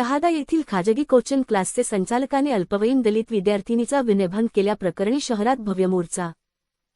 शहादा येथील खाजगी कोचिंग क्लासचे संचालकाने अल्पवयीन दलित विद्यार्थिनीचा विनयभंग केल्याप्रकरणी शहरात भव्य मोर्चा.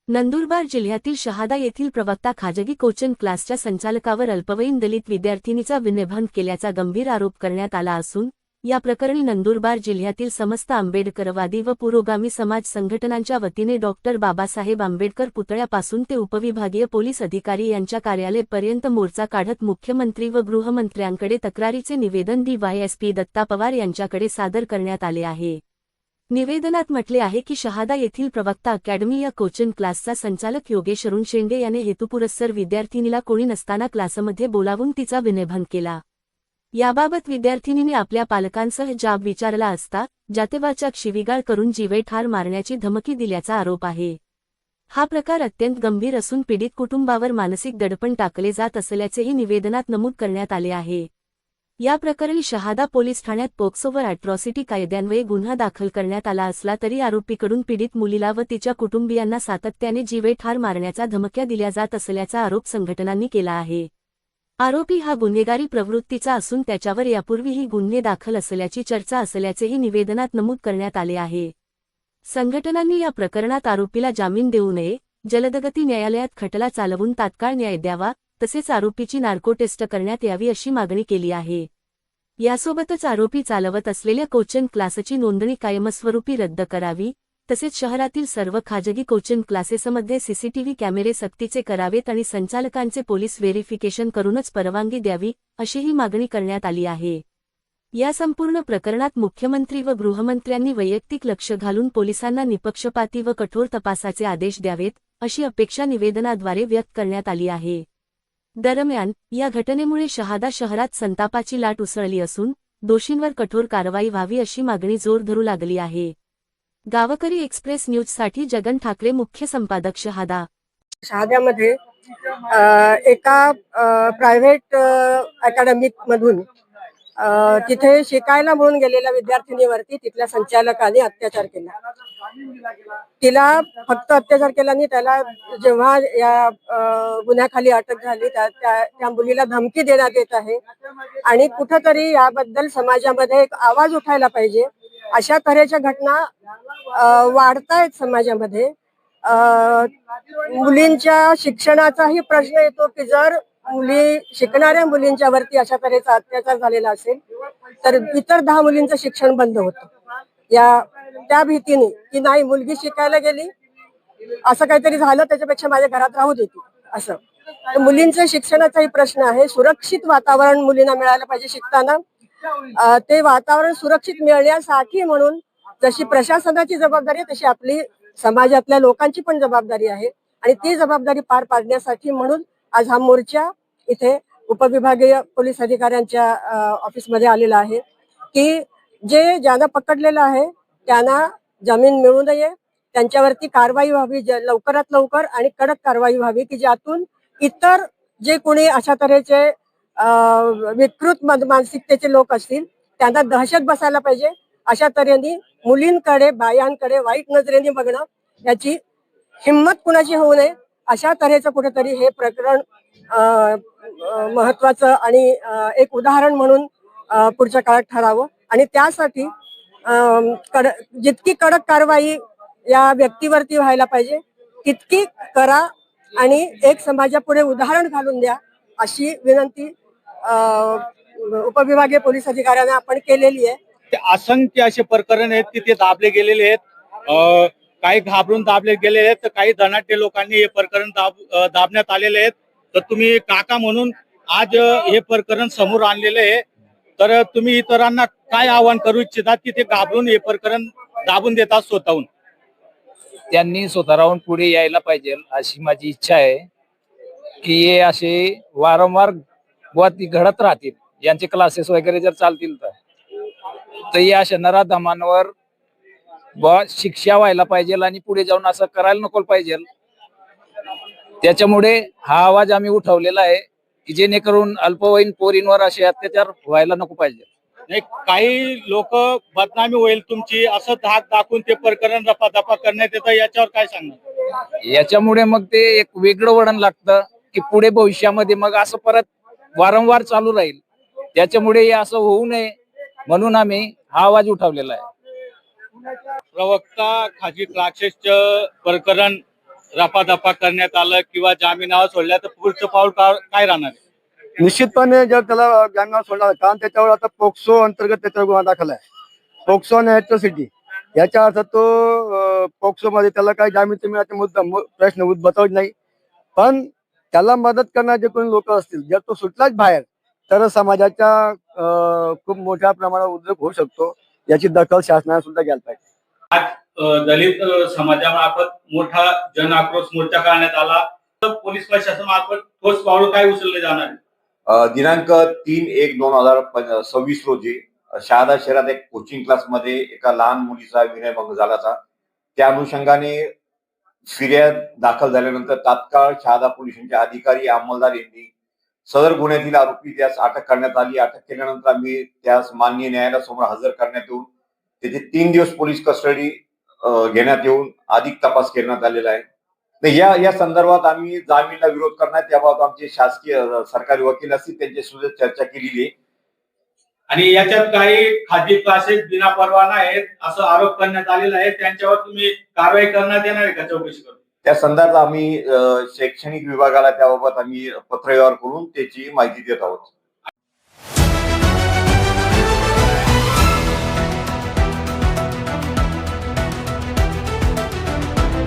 नंदुरबार जिल्ह्यातील शहादा येथील प्रवक्ता खाजगी कोचिंग क्लासच्या संचालकावर अल्पवयीन दलित विद्यार्थिनीचा विनयभंग केल्याचा गंभीर आरोप करण्यात आला असून या प्रकरणी नंदुरबार जिल्ह्यातील समस्त आंबेडकरवादी व पुरोगामी समाज संघटनांच्या वतीने डॉक्टर बाबासाहेब आंबेडकर पुतळ्यापासून ते उपविभागीय पोलीस अधिकारी यांच्या कार्यालयापर्यंत मोर्चा काढत मुख्यमंत्री व गृहमंत्र्यांकडे तक्रारीचे निवेदन डीवायएसपी दत्ता पवार यांच्याकडे सादर करण्यात आले आहे. निवेदनात म्हटले आहे की शहादा येथील प्रवक्ता अकॅडमी या कोचिंग क्लासचा संचालक योगेश अरुण शेंडे याने हेतुपुरस्सर विद्यार्थिनीला कोणी नसताना क्लासमध्ये बोलावून तिचा विनयभंग केला. याबाबत विद्यार्थिनीने आपल्या पालकांसह जाब विचारला असता जातेवाचक शिवीगाळ करून जीवे ठार मारण्याची धमकी दिल्याचा आरोप आहे. हा प्रकार अत्यंत गंभीर असून पीडित कुटुंबावर मानसिक दडपण टाकले जात असल्याचेही निवेदनात नमूद करण्यात आले आहे. या प्रकरणी शहादा पोलीस ठाण्यात पोक्सोवर अॅट्रॉसिटी कायद्यान्वये गुन्हा दाखल करण्यात आला असला तरी आरोपीकडून पीडित मुलीला व तिच्या कुटुंबियांना सातत्याने जीवे ठार मारण्याचा धमक्या दिल्या जात असल्याचा आरोप संघटनांनी केला आहे. आरोपी हा गुन्हेगारी प्रवृत्तीचा असून त्याच्यावर यापूर्वीही गुन्हे दाखल असल्याची चर्चा असल्याचेही निवेदनात नमूद करण्यात आले आहे. संघटनांनी या प्रकरणात आरोपीला जामीन देऊ नये जलदगती न्यायालयात खटला चालवून तात्काळ न्याय द्यावा तसेच आरोपीची नार्को टेस्ट करण्यात यावी अशी मागणी केली आहे. यासोबतच आरोपी चालवत असलेल्या कोचन क्लासची नोंदणी कायमस्वरूपी रद्द करावी तसेच शहरातील सर्व खाजगी कोचिंग क्लासेसमध्ये सीसीटीव्ही कॅमेरे सक्तीचे करावेत आणि संचालकांचे पोलीस व्हेरिफिकेशन करूनच परवानगी द्यावी अशीही मागणी करण्यात आली आहे. या संपूर्ण प्रकरणात मुख्यमंत्री व गृहमंत्र्यांनी वैयक्तिक लक्ष घालून पोलिसांना निपक्षपाती व कठोर तपासाचे आदेश द्यावेत अशी अपेक्षा निवेदनाद्वारे व्यक्त करण्यात आली आहे. दरम्यान या घटनेमुळे शहादा शहरात संतापाची लाट उसळली असून दोषींवर कठोर कारवाई व्हावी अशी मागणी जोर धरू लागली आहे. गावकरी एक्सप्रेस न्यूजसाठी जगन ठाकरे मुख्य संपादक शहादा. शहाद्यामध्ये एका प्रायव्हेट अकॅडमिक मधून तिथे शिकायला म्हणून गेलेल्या विद्यार्थिनीवरती तिथल्या संचालकाने अत्याचार केला. तिला फक्त अत्याचार केला आणि त्याला जेव्हा या गुन्ह्याखाली अटक झाली त्या- त्या मुलीला धमकी देण्यात येत आहे. आणि कुठंतरी याबद्दल समाजामध्ये एक आवाज उठायला पाहिजे. अशा तऱ्हेच्या घटना वाढतायत समाजामध्ये. अ, मुलींच्या शिक्षणाचाही प्रश्न येतो की जर मुली शिकणाऱ्या मुलींच्या वरती अशा तऱ्हेचा अत्याचार झालेला असेल तर इतर दहा मुलींचं शिक्षण बंद होतं. या त्या भीतीने की नाही मुलगी शिकायला गेली असं काहीतरी झालं त्याच्यापेक्षा माझ्या घरात राहू देते असं. तर मुलींच्या शिक्षणाचाही प्रश्न आहे. सुरक्षित वातावरण मुलींना मिळालं पाहिजे शिकताना. ते वातावरण सुरक्षित मिळण्यासाठी म्हणून जशी प्रशासनाची जबाबदारी आहे तशी आपली समाजातल्या लोकांची पण जबाबदारी आहे. आणि ती जबाबदारी पार पाडण्यासाठी म्हणून आज हा मोर्चा इथे उपविभागीय पोलीस अधिकाऱ्यांच्या ऑफिसमध्ये आलेला आहे. की जे ज्यांना पकडलेलं आहे त्यांना जामीन मिळू नये. त्यांच्यावरती कारवाई व्हावी लवकरात लवकर आणि कडक कारवाई व्हावी की ज्यातून इतर जे कोणी अशा तऱ्हेचे विकृत मानसिकतेचे लोक असतील त्यांना दहशत बसायला पाहिजे. अशा तऱ्हेने मुलींकडे बायांकडे वाईट नजरेने बघणं याची हिंमत कुणाची होऊ नये अशा तऱ्हेचं कुठेतरी हे प्रकरण महत्वाचं आणि एक उदाहरण म्हणून पुढच्या काळात ठरावं. आणि त्यासाठी कड जितकी कडक कारवाई या व्यक्तीवरती व्हायला पाहिजे तितकी करा आणि एक समाजापुढे उदाहरण घालून द्या अशी विनंती उपविभागीय पोलीस अधिकाऱ्यांना आपण केलेली आहे. ते असंख्य असे प्रकरण आहेत की ते दाबले गेलेले आहेत. काही घाबरून दाबले गेलेले आहेत तर काही धनाट्य लोकांनी हे प्रकरण दाब दाबण्यात आलेले आहेत. तर तुम्ही काका म्हणून आज हे प्रकरण समोर आणलेले आहे. तर तुम्ही इतरांना काय आवाहन करू इच्छितात की ते घाबरून हे प्रकरण दाबून देतात स्वतःहून? त्यांनी स्वतः राहून पुढे यायला पाहिजे अशी माझी इच्छा आहे की हे असे वारंवार बुवा ती घडत राहतील. यांचे क्लासेस वगैरे जर चालतील तर. या अशा नराधमांवर बुवा शिक्षा व्हायला पाहिजे आणि पुढे जाऊन असं करायला नको पाहिजे. त्याच्यामुळे हा आवाज आम्ही उठवलेला आहे की जेणेकरून अल्पवयीन पोरींवर असे अत्याचार व्हायला नको पाहिजे. नाही काही लोक बदनामी होईल तुमची असं धाक दाखवून ते प्रकरण रफादफा करण्यात येतं याच्यावर काय सांगणार? याच्यामुळे मग ते एक वेगळं वळण लागतं की पुढे भविष्यामध्ये मग असं परत वारंवार चालू राहील. त्याच्यामुळे हे असं होऊ नये म्हणून आम्ही हा आवाज उठवलेला आहे. प्रवक्ता खाजगी क्लासेसचं प्रकरण रफादफा करण्यात आलं किंवा जामिनावर सोडल्या तर पुढचं पाऊल काय राहणार? निश्चितपणे जर त्याला जामिनावर सोडला कारण त्याच्यावर आता पोक्सो अंतर्गत त्याच्यावर गुन्हा दाखल आहे. पोक्सो आणि ऍट्रॉसिटी याच्या अर्थ तो पोक्सो मध्ये त्याला काही जामीन मिळायचा मुद्दा प्रश्न उद्भवत नाही. पण त्याला मदत करणारे जे कोणी लोक असतील जर तो सुटलाच बाहेर तर समाजाच्या खूप मोठ्या प्रमाणात उद्योग होऊ शकतो. याची दखल शासनाने सुद्धा घ्यायला पाहिजे. अ, दलित समाजामार्फत मोठा जन आक्रोश मोर्चा करण्यात आला. तर पोलीस प्रशासनामार्फत ठोस पाऊल काय उचलले जाणार? दिनांक तीन एक दोन हजार सव्वीस रोजी शहादा शहरात एक कोचिंग क्लासमध्ये एका लहान मुलीचा विनयभंग झाला होता. त्या अनुषंगाने फिर्याद दाखल झाल्यानंतर तात्काळ शहादा पोलिसांचे अधिकारी अंमलदार यांनी सदर गुन्ह्यातील आरोपी त्यास अटक करण्यात आली. अटक केल्यानंतर आम्ही त्यास माननीय न्यायालयासमोर हजर करण्यात येऊन त्याचे तीन दिवस पोलीस कस्टडी घेण्यात येऊन अधिक तपास करण्यात आलेला आहे. तर या या संदर्भात आम्ही जामीनला विरोध करणार. त्याबाबत आमचे शासकीय सरकारी वकील असतील त्यांच्यासोबत चर्चा केलेली आहे. आणि याच्यात काही खाजगी क्लासेस बिना परवाना आहेत असं आरोप करण्यात आलेला आहे. त्यांच्यावर तुम्ही कारवाई करण्यात येणार आहे का चौकशी करून? त्या संदर्भात आम्ही शैक्षणिक विभागाला त्याबाबत आम्ही पत्रव्यवहार करून त्याची माहिती देत आहोत.